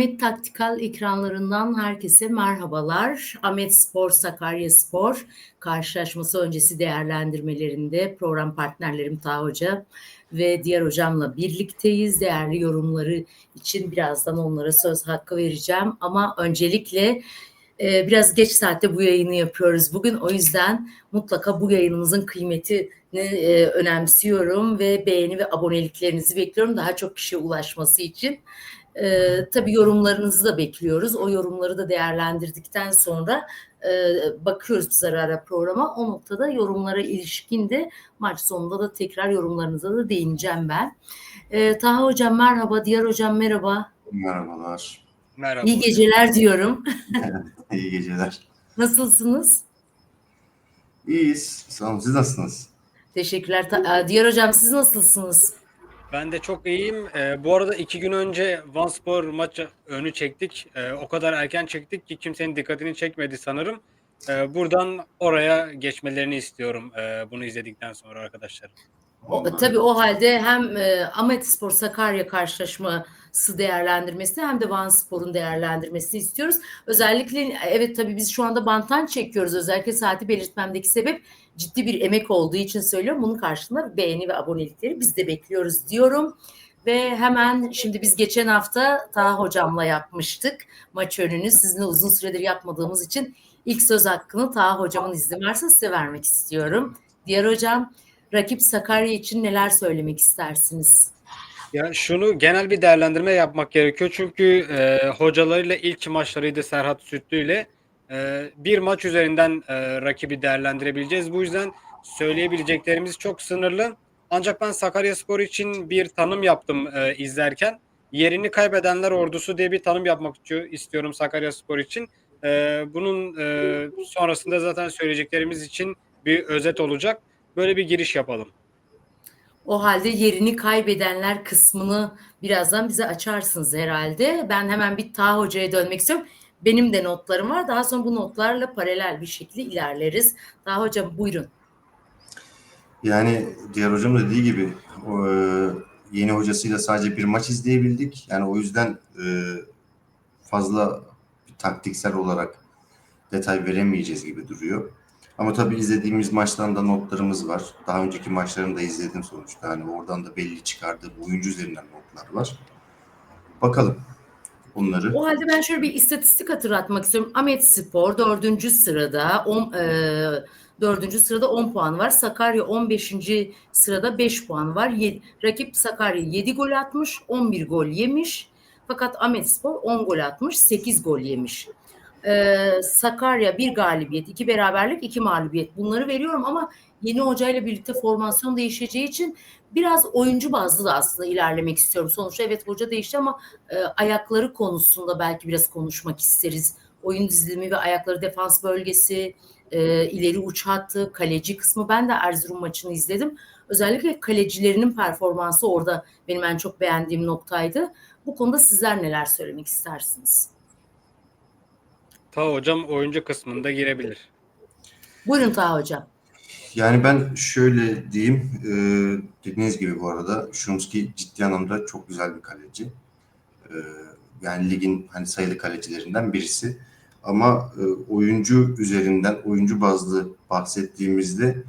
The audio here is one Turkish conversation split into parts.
Ahmet Taktikal ekranlarından herkese merhabalar. Ahmet Spor, Sakarya Spor karşılaşması öncesi değerlendirmelerinde program partnerlerim Taha Hoca ve diğer hocamla birlikteyiz. Değerli yorumları için birazdan onlara söz hakkı vereceğim. Ama öncelikle e, biraz geç saatte bu yayını yapıyoruz bugün. O yüzden mutlaka bu yayınımızın kıymetini e, önemsiyorum ve beğeni ve aboneliklerinizi bekliyorum daha çok kişiye ulaşması için. Ee, tabii yorumlarınızı da bekliyoruz. O yorumları da değerlendirdikten sonra e, bakıyoruz biz ara ara programa. O noktada yorumlara ilişkin de maç sonunda da tekrar yorumlarınıza da değineceğim ben. Ee, Taha Hocam merhaba, Diyar Hocam merhaba. Merhabalar. Merhaba. İyi geceler diyorum. İyi geceler. Nasılsınız? İyiyiz. Sağ olun. Siz nasılsınız? Teşekkürler. Ta- Diyar Hocam siz nasılsınız? Ben de çok iyiyim. Ee, bu arada iki gün önce Vanspor maçı önü çektik. Ee, o kadar erken çektik ki kimsenin dikkatini çekmedi sanırım. Ee, buradan oraya geçmelerini istiyorum e, bunu izledikten sonra arkadaşlar. O, tabii o halde hem e, Ahmet Spor Sakarya karşılaşması değerlendirmesi hem de Van Spor'un değerlendirmesini istiyoruz. Özellikle evet tabii biz şu anda banttan çekiyoruz. Özellikle saati belirtmemdeki sebep ciddi bir emek olduğu için söylüyorum. Bunun karşılığında beğeni ve abonelikleri biz de bekliyoruz diyorum. Ve hemen şimdi biz geçen hafta Taha hocamla yapmıştık maç önünü. Sizinle uzun süredir yapmadığımız için ilk söz hakkını Taha hocamın izni varsa size vermek istiyorum. Diğer hocam rakip Sakarya için neler söylemek istersiniz? Ya şunu genel bir değerlendirme yapmak gerekiyor. Çünkü e, hocalarıyla ilk maçlarıydı Serhat Sütlü ile. E, bir maç üzerinden e, rakibi değerlendirebileceğiz. Bu yüzden söyleyebileceklerimiz çok sınırlı. Ancak ben Sakaryaspor için bir tanım yaptım e, izlerken. Yerini kaybedenler ordusu diye bir tanım yapmak istiyorum Sakaryaspor için. E, bunun e, sonrasında zaten söyleyeceklerimiz için bir özet olacak. Böyle bir giriş yapalım. O halde yerini kaybedenler kısmını birazdan bize açarsınız herhalde. Ben hemen bir Taha Hoca'ya dönmek istiyorum. Benim de notlarım var. Daha sonra bu notlarla paralel bir şekilde ilerleriz. Taha Hocam buyurun. Yani diğer hocam dediği gibi e, yeni hocasıyla sadece bir maç izleyebildik. Yani o yüzden e, fazla taktiksel olarak detay veremeyeceğiz gibi duruyor. Ama tabii izlediğimiz maçtan da notlarımız var. Daha önceki maçlarını da izledim sonuçta. Yani oradan da belli çıkardığım oyuncu üzerinden notlar var. Bakalım bunları. O halde ben şöyle bir istatistik hatırlatmak istiyorum. Ahmet Spor dördüncü sırada 10 e, dördüncü sırada 10 puan var. Sakarya 15. sırada 5 puan var. Ye- rakip Sakarya 7 gol atmış, 11 gol yemiş. Fakat Ahmet Spor 10 gol atmış, 8 gol yemiş. Ee, Sakarya bir galibiyet, iki beraberlik, iki mağlubiyet. Bunları veriyorum ama yeni hocayla birlikte formasyon değişeceği için biraz oyuncu bazlı da aslında ilerlemek istiyorum. Sonuçta evet hoca değişti ama e, ayakları konusunda belki biraz konuşmak isteriz. Oyun dizilimi ve ayakları defans bölgesi, e, ileri uç hattı, kaleci kısmı. Ben de Erzurum maçını izledim. Özellikle kalecilerinin performansı orada benim en çok beğendiğim noktaydı. Bu konuda sizler neler söylemek istersiniz? Ta hocam oyuncu kısmında girebilir. Buyurun Taha Hocam. Yani ben şöyle diyeyim, e, dediğiniz gibi bu arada Şumski ciddi anlamda çok güzel bir kaleci. E, yani ligin hani sayılı kalecilerinden birisi. Ama e, oyuncu üzerinden, oyuncu bazlı bahsettiğimizde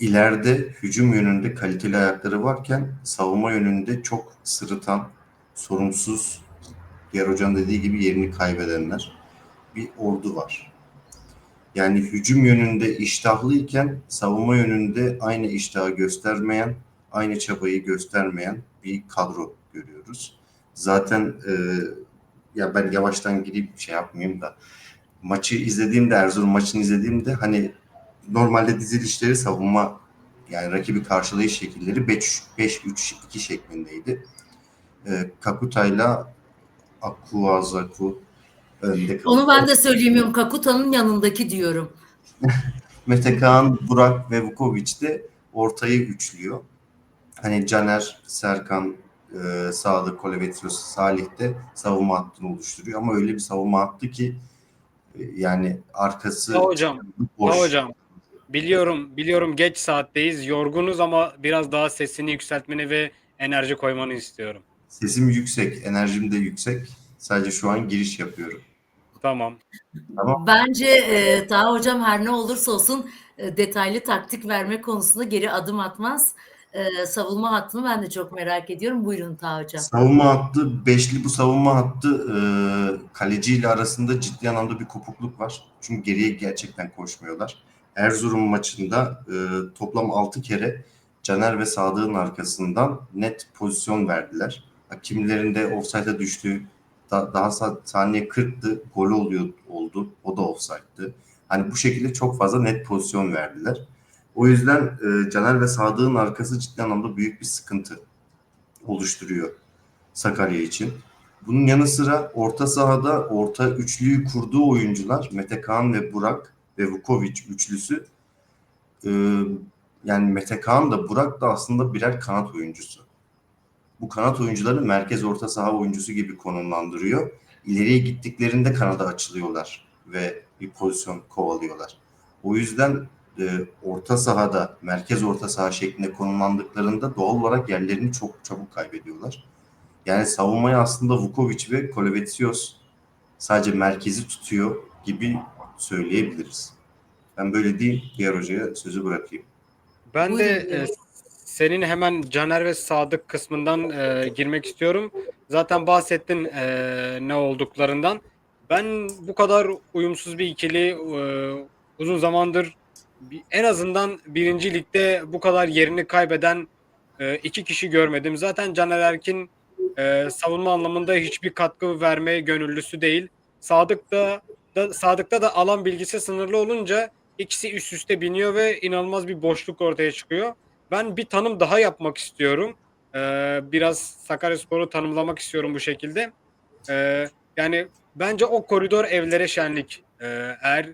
ileride hücum yönünde kaliteli ayakları varken savunma yönünde çok sırıtan, sorumsuz, diğer hocanın dediği gibi yerini kaybedenler bir ordu var. Yani hücum yönünde iştahlıyken savunma yönünde aynı iştahı göstermeyen, aynı çabayı göstermeyen bir kadro görüyoruz. Zaten e, ya ben yavaştan gidip şey yapmayayım da maçı izlediğimde Erzurum maçını izlediğimde hani normalde dizilişleri savunma yani rakibi karşılayış şekilleri 5-3-2 şeklindeydi. E, Kakuta'yla Akuazaku önde Onu ben de söyleyemiyorum. Kakuta'nın yanındaki diyorum. Mete Kaan, Burak ve Vukovic de ortayı üçlüyor. Hani Caner, Serkan, e, Sadık, Kolevetrios, Salih de savunma hattını oluşturuyor. Ama öyle bir savunma hattı ki e, yani arkası Ta hocam, boş. ta hocam. Biliyorum, biliyorum geç saatteyiz, yorgunuz ama biraz daha sesini yükseltmeni ve enerji koymanı istiyorum. Sesim yüksek, enerjim de yüksek. Sadece şu an giriş yapıyorum. Tamam. Tamam. Bence e, Taha Hocam her ne olursa olsun e, detaylı taktik verme konusunda geri adım atmaz. E, savunma hattını ben de çok merak ediyorum. Buyurun Taha Hocam. Savunma hattı, beşli bu savunma hattı e, kaleciyle arasında ciddi anlamda bir kopukluk var. Çünkü geriye gerçekten koşmuyorlar. Erzurum maçında e, toplam 6 kere Caner ve Sadık'ın arkasından net pozisyon verdiler. Kimilerinde offside'a düştü. Da, daha sa- saniye 40'tı. Gol oluyor oldu. O da offside'dı. Hani bu şekilde çok fazla net pozisyon verdiler. O yüzden e, Caner ve Sadık'ın arkası ciddi anlamda büyük bir sıkıntı oluşturuyor Sakarya için. Bunun yanı sıra orta sahada orta üçlüyü kurduğu oyuncular Mete Kaan ve Burak ve Vukovic üçlüsü e, yani Mete Kaan da Burak da aslında birer kanat oyuncusu. Bu kanat oyuncuları merkez orta saha oyuncusu gibi konumlandırıyor. İleriye gittiklerinde kanada açılıyorlar ve bir pozisyon kovalıyorlar. O yüzden e, orta sahada, merkez orta saha şeklinde konumlandıklarında doğal olarak yerlerini çok çabuk kaybediyorlar. Yani savunmayı aslında Vukovic ve Kolovetsios sadece merkezi tutuyor gibi söyleyebiliriz. Ben böyle değil, diğer hocaya sözü bırakayım. Ben Buyurun, de e, senin hemen Caner ve Sadık kısmından e, girmek istiyorum. Zaten bahsettin e, ne olduklarından. Ben bu kadar uyumsuz bir ikili e, uzun zamandır en azından birinci ligde bu kadar yerini kaybeden e, iki kişi görmedim. Zaten Caner Erkin e, savunma anlamında hiçbir katkı vermeye gönüllüsü değil. Sadık da, da Sadık'ta da alan bilgisi sınırlı olunca ikisi üst üste biniyor ve inanılmaz bir boşluk ortaya çıkıyor. Ben bir tanım daha yapmak istiyorum. Ee, biraz Sakaryaspor'u tanımlamak istiyorum bu şekilde. Ee, yani bence o koridor evlere şenlik. Ee, eğer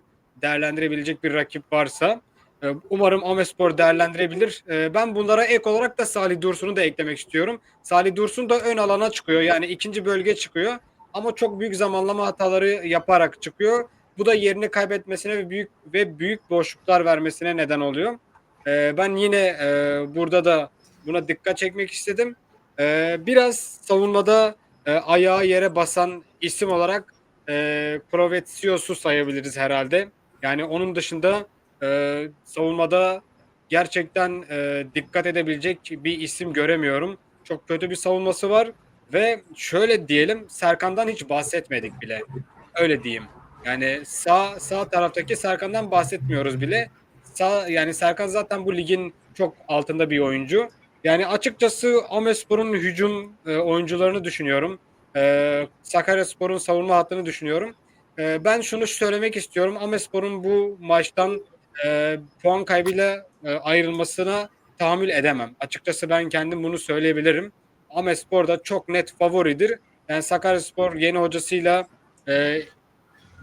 değerlendirebilecek bir rakip varsa e, umarım Amespor değerlendirebilir. Ee, ben bunlara ek olarak da Salih Dursun'u da eklemek istiyorum. Salih Dursun da ön alana çıkıyor. Yani ikinci bölge çıkıyor. Ama çok büyük zamanlama hataları yaparak çıkıyor. Bu da yerini kaybetmesine ve büyük ve büyük boşluklar vermesine neden oluyor. Ee, ben yine e, burada da buna dikkat çekmek istedim. Ee, biraz savunmada e, ayağı yere basan isim olarak e, Provetsios'u sayabiliriz herhalde. Yani onun dışında e, savunmada gerçekten e, dikkat edebilecek bir isim göremiyorum. Çok kötü bir savunması var ve şöyle diyelim Serkan'dan hiç bahsetmedik bile. Öyle diyeyim. Yani sağ sağ taraftaki Serkan'dan bahsetmiyoruz bile. Sağ yani Serkan zaten bu ligin çok altında bir oyuncu. Yani açıkçası Amespor'un hücum e, oyuncularını düşünüyorum. E, Sakaryaspor'un savunma hattını düşünüyorum. E, ben şunu söylemek istiyorum. Amespor'un bu maçtan e, puan kaybıyla e, ayrılmasına tahammül edemem. Açıkçası ben kendim bunu söyleyebilirim. Amespor da çok net favoridir. Yani Sakaryaspor yeni hocasıyla e,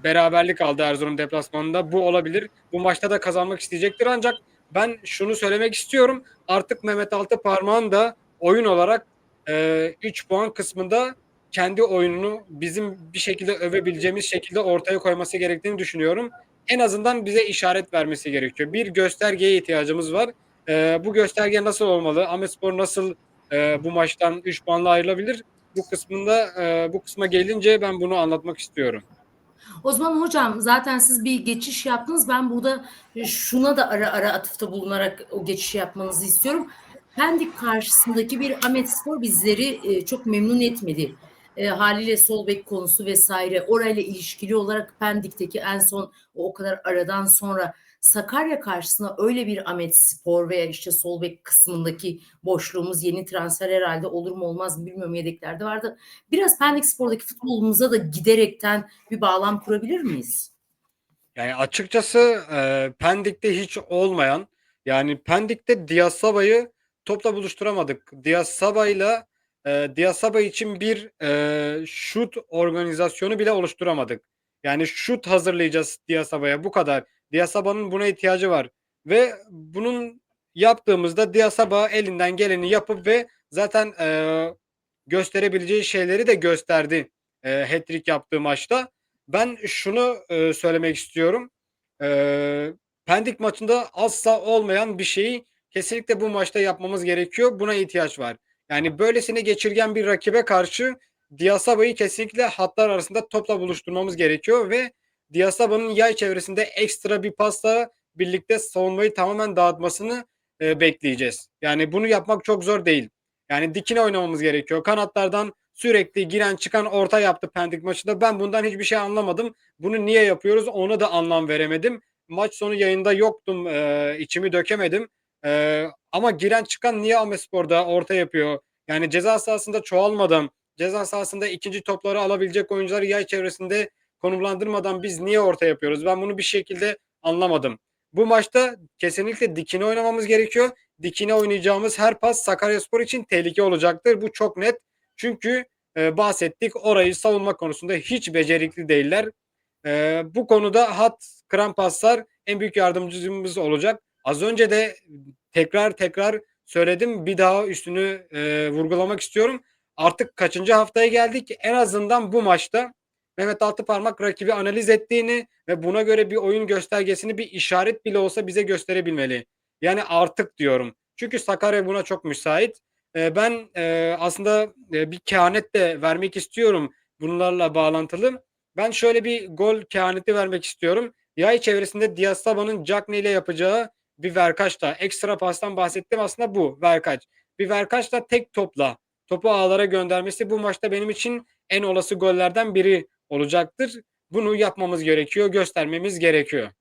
beraberlik aldı Erzurum deplasmanında. Bu olabilir. Bu maçta da kazanmak isteyecektir ancak ben şunu söylemek istiyorum. Artık Mehmet Altıparmağ'ın da oyun olarak 3 puan kısmında kendi oyununu bizim bir şekilde övebileceğimiz şekilde ortaya koyması gerektiğini düşünüyorum. En azından bize işaret vermesi gerekiyor. Bir göstergeye ihtiyacımız var. E, bu gösterge nasıl olmalı? Ahmetspor nasıl e, bu maçtan 3 puanla ayrılabilir? Bu kısmında e, bu kısma gelince ben bunu anlatmak istiyorum. O zaman hocam zaten siz bir geçiş yaptınız. Ben burada şuna da ara ara atıfta bulunarak o geçişi yapmanızı istiyorum. Pendik karşısındaki bir Ahmetspor bizleri e, çok memnun etmedi. E, haliyle sol bek konusu vesaire orayla ilişkili olarak Pendik'teki en son o kadar aradan sonra Sakarya karşısında öyle bir Ahmet Spor veya işte sol bek kısmındaki boşluğumuz yeni transfer herhalde olur mu olmaz mı bilmiyorum yedeklerde vardı. Biraz Pendik Spor'daki futbolumuza da giderekten bir bağlam kurabilir miyiz? Yani açıkçası e, Pendik'te hiç olmayan yani Pendik'te Diasaba'yı topla buluşturamadık. Diasaba'yla e, Diasaba için bir e, şut organizasyonu bile oluşturamadık. Yani şut hazırlayacağız Diasaba'ya bu kadar. Diasaba'nın buna ihtiyacı var. Ve bunun yaptığımızda Diasaba elinden geleni yapıp ve zaten e, gösterebileceği şeyleri de gösterdi e, hat-trick yaptığı maçta. Ben şunu e, söylemek istiyorum. E, Pendik maçında asla olmayan bir şeyi kesinlikle bu maçta yapmamız gerekiyor. Buna ihtiyaç var. Yani böylesine geçirgen bir rakibe karşı Diasaba'yı kesinlikle hatlar arasında topla buluşturmamız gerekiyor ve Diasaba'nın yay çevresinde ekstra bir pasla birlikte savunmayı tamamen dağıtmasını e, bekleyeceğiz. Yani bunu yapmak çok zor değil. Yani dikine oynamamız gerekiyor. Kanatlardan sürekli giren çıkan orta yaptı Pendik maçında. Ben bundan hiçbir şey anlamadım. Bunu niye yapıyoruz ona da anlam veremedim. Maç sonu yayında yoktum. E, içimi dökemedim. E, ama giren çıkan niye Amespor'da orta yapıyor? Yani ceza sahasında çoğalmadan, ceza sahasında ikinci topları alabilecek oyuncuları yay çevresinde konumlandırmadan biz niye orta yapıyoruz? Ben bunu bir şekilde anlamadım. Bu maçta kesinlikle dikine oynamamız gerekiyor. Dikine oynayacağımız her pas Sakaryaspor için tehlike olacaktır. Bu çok net. Çünkü e, bahsettik orayı savunma konusunda hiç becerikli değiller. E, bu konuda hat kıran paslar en büyük yardımcımız olacak. Az önce de tekrar tekrar söyledim. Bir daha üstünü e, vurgulamak istiyorum. Artık kaçıncı haftaya geldik? En azından bu maçta Mehmet Altıparmak rakibi analiz ettiğini ve buna göre bir oyun göstergesini bir işaret bile olsa bize gösterebilmeli. Yani artık diyorum. Çünkü Sakarya buna çok müsait. E, ben e, aslında e, bir kehanet de vermek istiyorum bunlarla bağlantılı. Ben şöyle bir gol kehaneti vermek istiyorum. Yay çevresinde Diastaba'nın Cagney ile yapacağı bir verkaçla ekstra pastan bahsettim aslında bu verkaç. Bir verkaçla tek topla topu ağlara göndermesi bu maçta benim için en olası gollerden biri olacaktır. Bunu yapmamız gerekiyor, göstermemiz gerekiyor.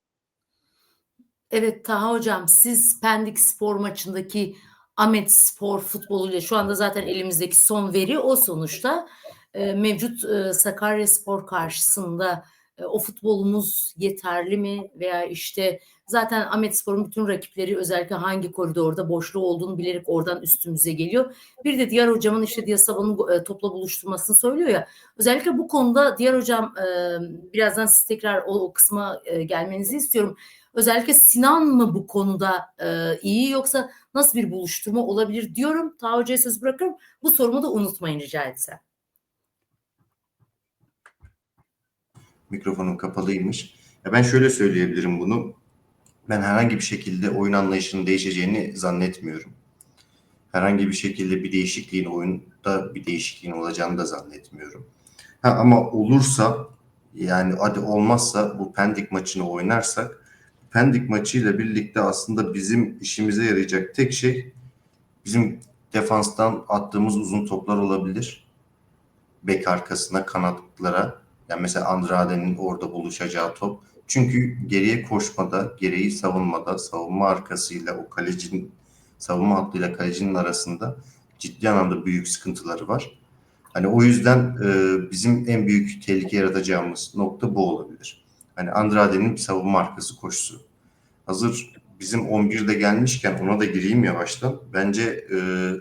Evet Taha Hocam siz Pendik Spor maçındaki Ahmet Spor futboluyla şu anda zaten elimizdeki son veri o sonuçta e, mevcut e, Sakarya Spor karşısında o futbolumuz yeterli mi veya işte zaten Ahmet Spor'un bütün rakipleri özellikle hangi koridorda boşluğu olduğunu bilerek oradan üstümüze geliyor. Bir de diğer hocamın işte Diasaba'nın e, topla buluşturmasını söylüyor ya. Özellikle bu konuda diğer hocam e, birazdan siz tekrar o, o kısma e, gelmenizi istiyorum. Özellikle Sinan mı bu konuda e, iyi yoksa nasıl bir buluşturma olabilir diyorum. Ta hocaya söz bırakıyorum. Bu sorumu da unutmayın rica etsem. Mikrofonum kapalıymış. Ya ben şöyle söyleyebilirim bunu. Ben herhangi bir şekilde oyun anlayışının değişeceğini zannetmiyorum. Herhangi bir şekilde bir değişikliğin oyunda bir değişikliğin olacağını da zannetmiyorum. Ha, ama olursa yani hadi olmazsa bu Pendik maçını oynarsak Pendik maçıyla birlikte aslında bizim işimize yarayacak tek şey bizim defanstan attığımız uzun toplar olabilir. Bek arkasına, kanatlara. Yani mesela Andrade'nin orada buluşacağı top. Çünkü geriye koşmada, gereği savunmada, savunma arkasıyla o kalecinin, savunma hattıyla kalecinin arasında ciddi anlamda büyük sıkıntıları var. Hani o yüzden e, bizim en büyük tehlike yaratacağımız nokta bu olabilir. Hani Andrade'nin savunma arkası koşusu. Hazır bizim 11'de gelmişken ona da gireyim yavaştan. Bence e,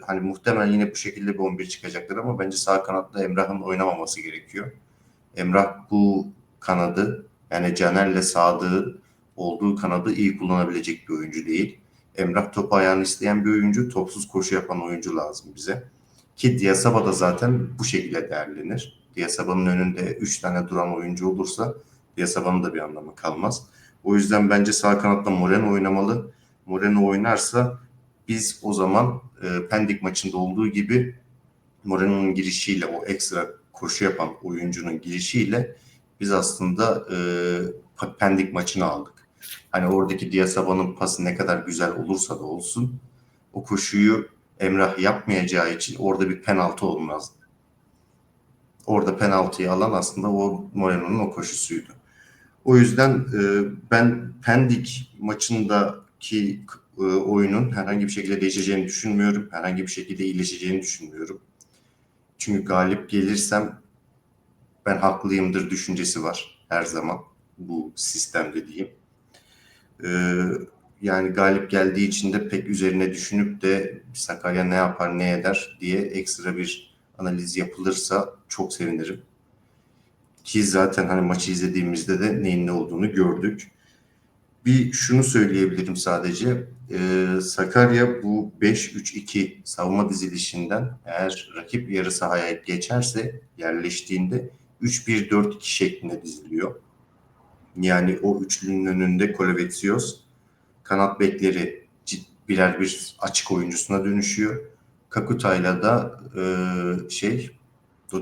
hani muhtemelen yine bu şekilde bir 11 çıkacaklar ama bence sağ kanatta Emrah'ın oynamaması gerekiyor. Emrah bu kanadı yani Caner'le Sadık'ın olduğu kanadı iyi kullanabilecek bir oyuncu değil. Emrah topu ayağını isteyen bir oyuncu, topsuz koşu yapan oyuncu lazım bize. Ki Diasaba da zaten bu şekilde değerlenir. Diasaba'nın önünde 3 tane duran oyuncu olursa Diasaba'nın da bir anlamı kalmaz. O yüzden bence sağ kanatta Moreno oynamalı. Moreno oynarsa biz o zaman e, Pendik maçında olduğu gibi Moreno'nun girişiyle o ekstra koşu yapan oyuncunun girişiyle biz aslında e, Pendik maçını aldık. Hani oradaki Diasaba'nın pası ne kadar güzel olursa da olsun o koşuyu Emrah yapmayacağı için orada bir penaltı olmazdı. Orada penaltıyı alan aslında o Moreno'nun o koşusuydu. O yüzden e, ben Pendik maçındaki e, oyunun herhangi bir şekilde değişeceğini düşünmüyorum. Herhangi bir şekilde iyileşeceğini düşünmüyorum. Çünkü galip gelirsem ben haklıyımdır düşüncesi var her zaman bu sistemde diyeyim. Ee, yani galip geldiği için de pek üzerine düşünüp de Sakarya ne yapar ne eder diye ekstra bir analiz yapılırsa çok sevinirim. Ki zaten hani maçı izlediğimizde de neyin ne olduğunu gördük. Bir şunu söyleyebilirim sadece. Ee, Sakarya bu 5-3-2 savunma dizilişinden eğer rakip yarı sahaya geçerse yerleştiğinde 3-1-4-2 şeklinde diziliyor. Yani o üçlünün önünde Kolevetsios, kanat bekleri birer bir açık oyuncusuna dönüşüyor. Kakuta'yla da e, şey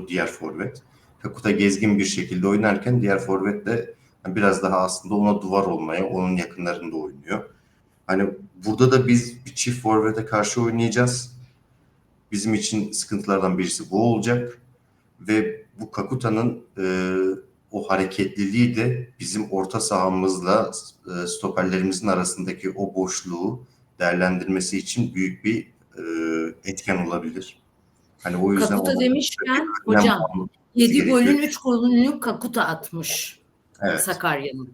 diğer forvet. Kakuta gezgin bir şekilde oynarken diğer forvet de biraz daha aslında ona duvar olmaya, onun yakınlarında oynuyor. Hani burada da biz bir çift forvete karşı oynayacağız. Bizim için sıkıntılardan birisi bu olacak. Ve bu Kakuta'nın e, o hareketliliği de bizim orta sahamızla e, stoperlerimizin arasındaki o boşluğu değerlendirmesi için büyük bir e, etken olabilir. Hani o yüzden Kakuta demişken hocam almamız 7 gerekiyor. golün 3 golünü Kakuta atmış Evet. Sakarya'nın.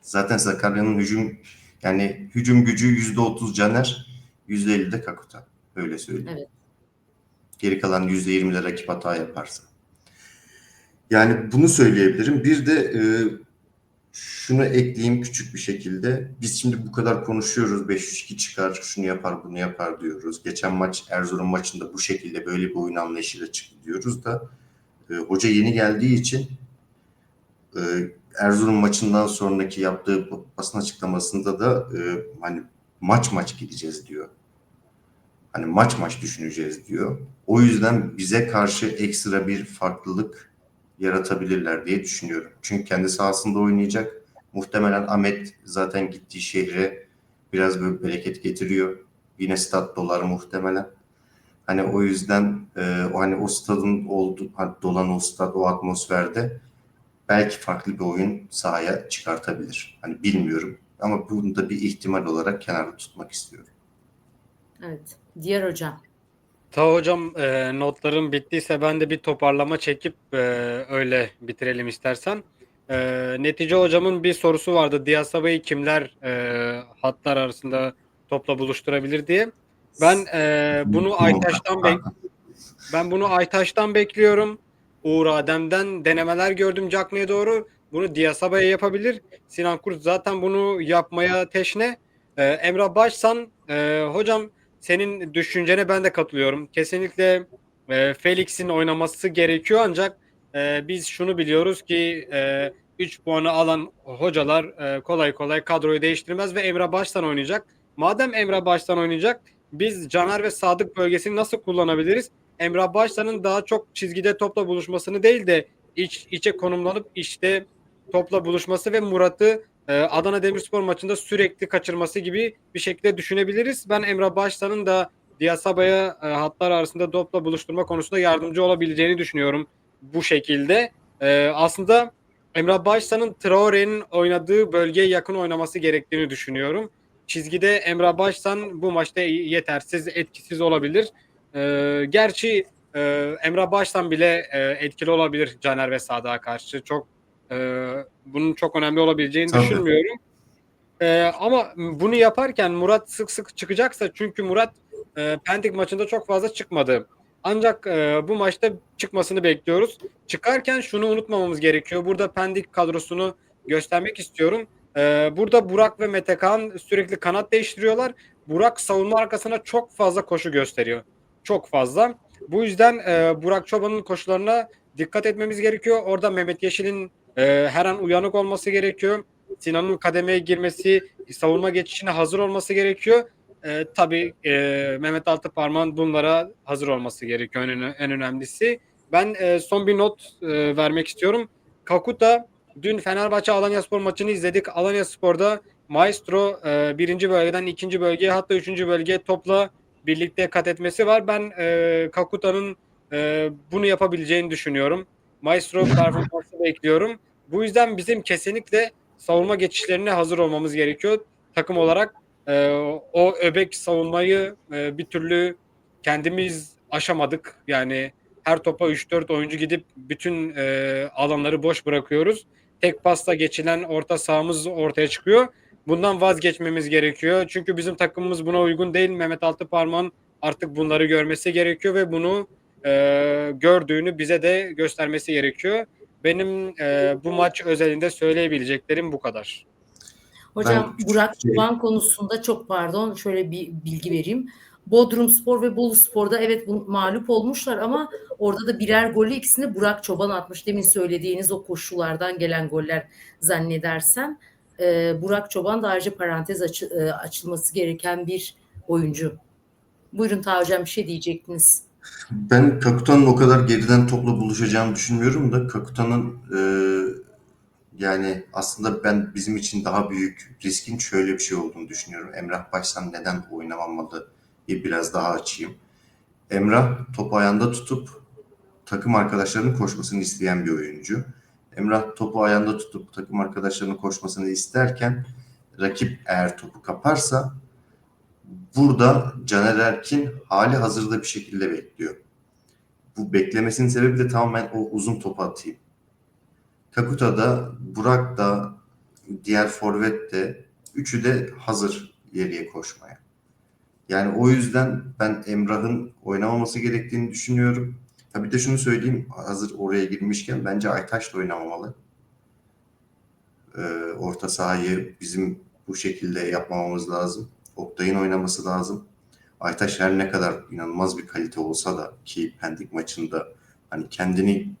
Zaten Sakarya'nın hücum yani hücum gücü yüzde otuz Caner, yüzde elli de Kakuta. Öyle söyleyeyim. Evet. Geri kalan yüzde yirmi de rakip hata yaparsa. Yani bunu söyleyebilirim. Bir de e, şunu ekleyeyim küçük bir şekilde. Biz şimdi bu kadar konuşuyoruz. 5-3-2 çıkar, şunu yapar, bunu yapar diyoruz. Geçen maç Erzurum maçında bu şekilde böyle bir oyun anlayışıyla çıktı diyoruz da e, hoca yeni geldiği için e, Erzurum maçından sonraki yaptığı basın açıklamasında da e, hani maç maç gideceğiz diyor. Hani maç maç düşüneceğiz diyor. O yüzden bize karşı ekstra bir farklılık yaratabilirler diye düşünüyorum. Çünkü kendi sahasında oynayacak. Muhtemelen Ahmet zaten gittiği şehre biraz böyle bereket getiriyor. Yine stat dolar muhtemelen. Hani o yüzden e, hani o stadın oldu hani dolan o stat o atmosferde belki farklı bir oyun sahaya çıkartabilir. Hani bilmiyorum ama bunu da bir ihtimal olarak kenarda tutmak istiyorum. Evet. Diğer hocam. Ta hocam e, notlarım bittiyse ben de bir toparlama çekip e, öyle bitirelim istersen. E, netice hocamın bir sorusu vardı. Diasaba'yı kimler e, hatlar arasında topla buluşturabilir diye. Ben e, bunu Aytaş'tan bek ben bunu Aytaş'tan bekliyorum. Uğur Adem'den denemeler gördüm Cakne'ye doğru. Bunu Diasaba'ya yapabilir. Sinan Kurt zaten bunu yapmaya teşne. E, Emrah Başsan e, hocam senin düşüncene ben de katılıyorum. Kesinlikle e, Felix'in oynaması gerekiyor ancak e, biz şunu biliyoruz ki 3 puanı alan hocalar e, kolay kolay kadroyu değiştirmez ve Emre Baştan oynayacak. Madem Emre Baştan oynayacak biz Caner ve Sadık bölgesini nasıl kullanabiliriz? Emre Baştan'ın daha çok çizgide topla buluşmasını değil de iç içe konumlanıp işte topla buluşması ve Murat'ı e, Adana Demirspor maçında sürekli kaçırması gibi bir şekilde düşünebiliriz. Ben Emre Baştan'ın da Diasaba'ya e, hatlar arasında topla buluşturma konusunda yardımcı olabileceğini düşünüyorum bu şekilde. E, aslında Emre Baştan'ın Traore'nin oynadığı bölgeye yakın oynaması gerektiğini düşünüyorum. Çizgide Emre Baştan bu maçta yetersiz, etkisiz olabilir. E, gerçi e, Emre Baştan bile e, etkili olabilir Caner ve Sadık'a karşı. Çok e, bunun çok önemli olabileceğini Tabii. düşünmüyorum. E, ama bunu yaparken Murat sık sık çıkacaksa çünkü Murat e, Pendik maçında çok fazla çıkmadı. Ancak e, bu maçta çıkmasını bekliyoruz. Çıkarken şunu unutmamamız gerekiyor. Burada Pendik kadrosunu göstermek istiyorum. E, burada Burak ve Metekan sürekli kanat değiştiriyorlar. Burak savunma arkasına çok fazla koşu gösteriyor. Çok fazla. Bu yüzden e, Burak Çoban'ın koşularına dikkat etmemiz gerekiyor. Orada Mehmet Yeşil'in e, her an uyanık olması gerekiyor. Sinan'ın kademeye girmesi, savunma geçişine hazır olması gerekiyor. E, tabii e, Mehmet Altıparmak'ın bunlara hazır olması gerekiyor en, en önemlisi. Ben e, son bir not e, vermek istiyorum. Kakuta dün Fenerbahçe Alanyaspor maçını izledik. Alanyaspor'da Maestro e, birinci bölgeden ikinci bölgeye hatta üçüncü bölgeye topla birlikte kat etmesi var. Ben e, Kakuta'nın e, bunu yapabileceğini düşünüyorum. Maestro performansı bekliyorum. Bu yüzden bizim kesinlikle savunma geçişlerine hazır olmamız gerekiyor. Takım olarak e, o öbek savunmayı e, bir türlü kendimiz aşamadık. Yani her topa 3-4 oyuncu gidip bütün e, alanları boş bırakıyoruz. Tek pasla geçilen orta sahamız ortaya çıkıyor. Bundan vazgeçmemiz gerekiyor. Çünkü bizim takımımız buna uygun değil. Mehmet Altıparmak'ın artık bunları görmesi gerekiyor ve bunu e, gördüğünü bize de göstermesi gerekiyor. Benim e, bu maç özelinde söyleyebileceklerim bu kadar. Hocam Ben- Burak Çoban konusunda çok pardon şöyle bir bilgi vereyim. Bodrum Spor ve Bolu Spor'da evet bu, mağlup olmuşlar ama orada da birer golü ikisini Burak Çoban atmış. Demin söylediğiniz o koşullardan gelen goller zannedersem. Ee, Burak Çoban da ayrıca parantez açı- e, açılması gereken bir oyuncu. Buyurun Ta hocam bir şey diyecektiniz. Ben Kakuta'nın o kadar geriden topla buluşacağını düşünmüyorum da Kakuta'nın e, yani aslında ben bizim için daha büyük riskin şöyle bir şey olduğunu düşünüyorum. Emrah Başsan neden oynamamalı diye biraz daha açayım. Emrah topu ayağında tutup takım arkadaşlarının koşmasını isteyen bir oyuncu. Emrah topu ayağında tutup takım arkadaşlarının koşmasını isterken rakip eğer topu kaparsa burada Caner Erkin hali hazırda bir şekilde bekliyor. Bu beklemesinin sebebi de tamamen o uzun topu atayım. Kakuta da, Burak da, diğer forvet de üçü de hazır geriye koşmaya. Yani o yüzden ben Emrah'ın oynamaması gerektiğini düşünüyorum. Ha bir de şunu söyleyeyim hazır oraya girmişken bence Aytaş da oynamamalı. Ee, orta sahayı bizim bu şekilde yapmamamız lazım. Oktay'ın oynaması lazım. Aytaş her ne kadar inanılmaz bir kalite olsa da ki Pendik maçında hani kendini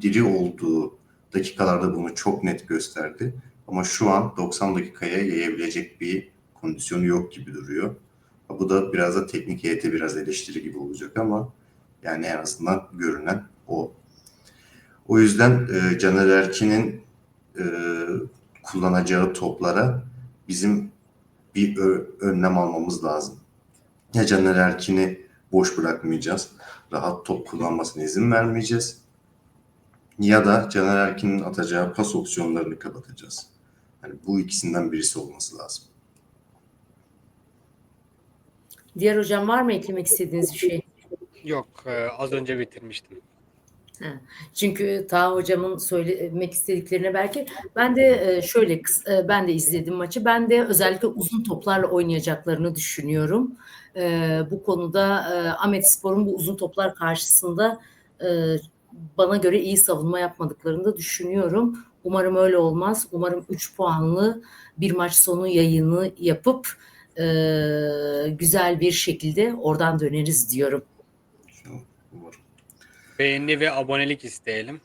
diri olduğu dakikalarda bunu çok net gösterdi. Ama şu an 90 dakikaya yayabilecek bir kondisyonu yok gibi duruyor. Bu da biraz da teknik heyete biraz eleştiri gibi olacak ama yani en azından görünen o. O yüzden e, Caner Erkin'in e, kullanacağı toplara bizim bir ö- önlem almamız lazım. Ya Caner Erkin'i boş bırakmayacağız. Rahat top kullanmasına izin vermeyeceğiz. Ya da Caner Erkin'in atacağı pas opsiyonlarını kapatacağız. Yani bu ikisinden birisi olması lazım. Diğer hocam var mı eklemek istediğiniz bir şey? Yok e, az önce bitirmiştim. Çünkü Taha hocamın söylemek istediklerine belki ben de e, şöyle e, ben de izledim maçı. Ben de özellikle uzun toplarla oynayacaklarını düşünüyorum. Bu konuda Ahmet Spor'un bu uzun toplar karşısında bana göre iyi savunma yapmadıklarını da düşünüyorum. Umarım öyle olmaz. Umarım 3 puanlı bir maç sonu yayını yapıp e, güzel bir şekilde oradan döneriz diyorum. Umarım. Beğeni ve abonelik isteyelim.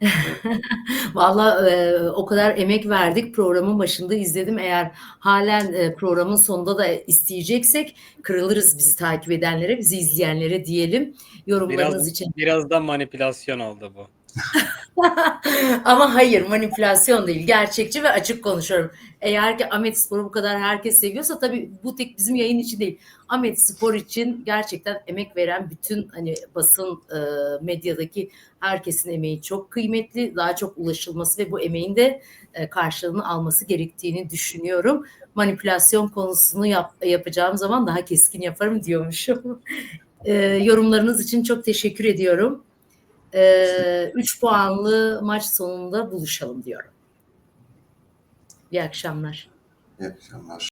Valla e, o kadar emek verdik programın başında izledim. Eğer halen e, programın sonunda da isteyeceksek kırılırız bizi takip edenlere, bizi izleyenlere diyelim. Yorumlarınız Biraz, için. biraz da manipülasyon oldu bu. Ama hayır manipülasyon değil. Gerçekçi ve açık konuşuyorum. Eğer ki Ahmet Spor'u bu kadar herkes seviyorsa tabii bu tek bizim yayın için değil. Ahmet Spor için gerçekten emek veren bütün hani basın e, medyadaki herkesin emeği çok kıymetli. Daha çok ulaşılması ve bu emeğin de e, karşılığını alması gerektiğini düşünüyorum. Manipülasyon konusunu yap, yapacağım zaman daha keskin yaparım diyormuşum. E, yorumlarınız için çok teşekkür ediyorum. 3 puanlı maç sonunda buluşalım diyorum. İyi akşamlar. İyi akşamlar.